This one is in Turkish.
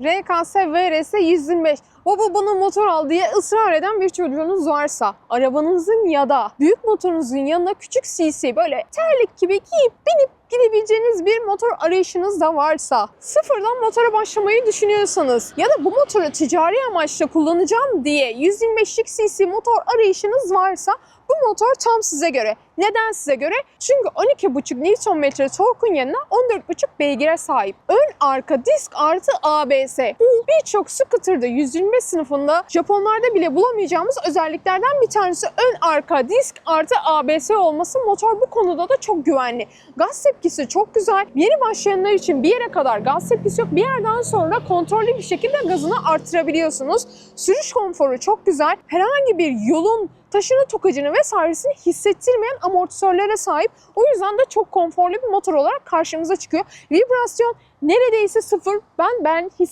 RKS VRS 125 baba bana motor al diye ısrar eden bir çocuğunuz varsa arabanızın ya da büyük motorunuzun yanına küçük CC böyle terlik gibi giyip binip gidebileceğiniz bir motor arayışınız da varsa sıfırdan motora başlamayı düşünüyorsanız ya da bu motoru ticari amaçla kullanacağım diye 125'lik cc motor arayışınız varsa bu motor tam size göre. Neden size göre? Çünkü 12,5 Nm torkun yanına 14,5 beygire sahip. Ön arka disk artı ABS. Bu birçok scooter'da 125 sınıfında Japonlarda bile bulamayacağımız özelliklerden bir tanesi ön arka disk artı ABS olması. Motor bu konuda da çok güvenli. Gaz tepkisi çok güzel. Yeni başlayanlar için bir yere kadar gaz tepkisi yok. Bir yerden sonra kontrollü bir şekilde gazını artırabiliyorsunuz. Sürüş konforu çok güzel. Herhangi bir yolun taşını tokacını vesairesini hissettirmeyen amortisörlere sahip. O yüzden de çok konforlu bir motor olarak karşımıza çıkıyor. Vibrasyon neredeyse sıfır. Ben ben hissetmiyorum